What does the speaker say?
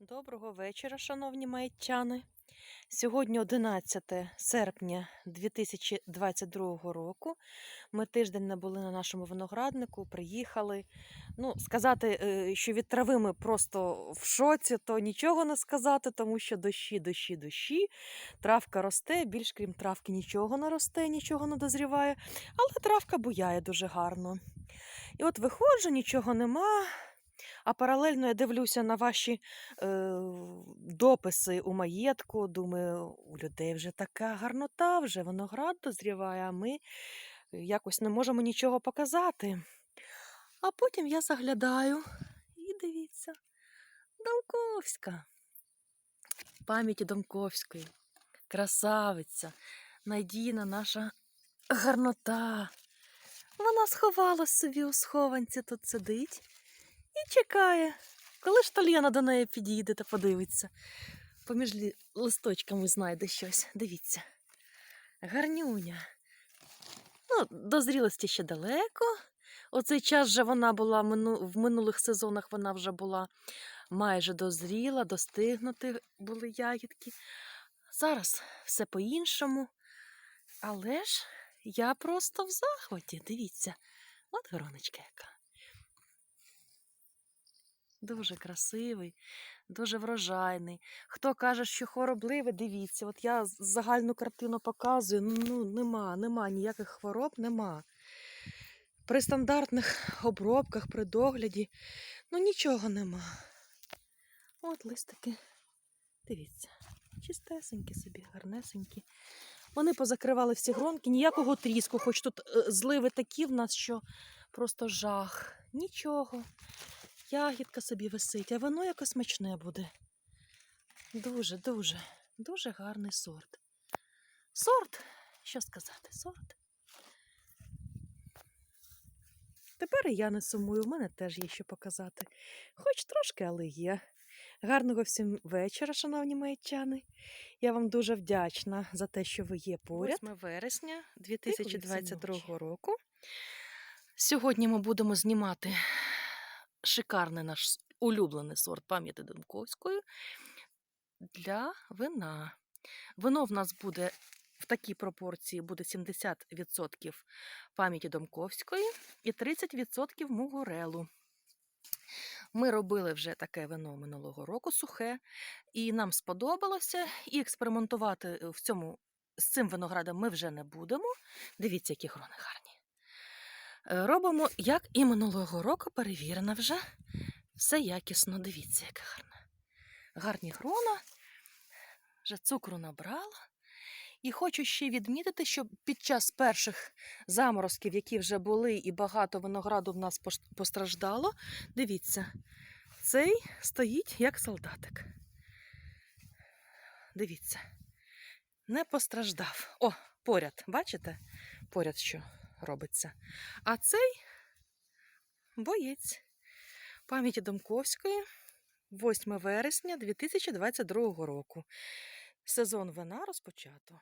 Доброго вечора, шановні маїтчани. Сьогодні 11 серпня 2022 року. Ми тиждень не були на нашому винограднику, приїхали. Ну, сказати, е, що від трави ми просто в шоці, то нічого не сказати, тому що дощі, дощі, дощі. Травка росте, більш крім травки нічого не росте, нічого не дозріває, але травка буяє дуже гарно. І от виходжу, нічого нема. А паралельно я дивлюся на ваші е, дописи у маєтку. Думаю, у людей вже така гарнота, вже виноград дозріває, а ми якось не можемо нічого показати. А потім я заглядаю і дивіться, Домковська. Пам'яті Домковської, красавиця, надійна наша гарнота. Вона сховалась собі у схованці, тут сидить і чекає, коли ж Тальяна до неї підійде та подивиться. Поміж листочками знайде щось. Дивіться. Гарнюня. Ну, до зрілості ще далеко. Оцей час вже вона була в минулих сезонах вона вже була майже дозріла, достигнути були ягідки. Зараз все по-іншому. Але ж я просто в захваті. Дивіться, от Вероночка яка. Дуже красивий, дуже врожайний. Хто каже, що хворобливий, дивіться, от я загальну картину показую. Ну, нема, нема ніяких хвороб, нема. При стандартних обробках, при догляді, ну нічого нема. От листики. Дивіться, чистесенькі собі, гарнесенькі. Вони позакривали всі гронки, ніякого тріску, хоч тут е, зливи такі в нас, що просто жах. Нічого. Ягідка собі висить, а воно якось смачне буде. Дуже, дуже, дуже гарний сорт. Сорт, що сказати, сорт. Тепер і я не сумую, в мене теж є що показати. Хоч трошки, але є. Гарного всім вечора, шановні маячани. Я вам дуже вдячна за те, що ви є поряд. 8 вересня 2022 року. Сьогодні ми будемо знімати шикарний наш улюблений сорт пам'яті Домковської для вина. Вино в нас буде в такій пропорції буде 70% пам'яті Домковської і 30% мугурелу. Ми робили вже таке вино минулого року сухе, і нам сподобалося. І експериментувати в цьому з цим виноградом ми вже не будемо. Дивіться, які грони гарні. Е, Робимо, як і минулого року, перевірено вже. Все якісно, дивіться, яка гарна. Гарні грона, вже цукру набрала. І хочу ще відмітити, що під час перших заморозків, які вже були, і багато винограду в нас постраждало, дивіться, цей стоїть як солдатик. Дивіться, не постраждав. О, поряд, бачите? Поряд що робиться. А цей боєць пам'яті Домковської, 8 вересня 2022 року. Сезон вина розпочато.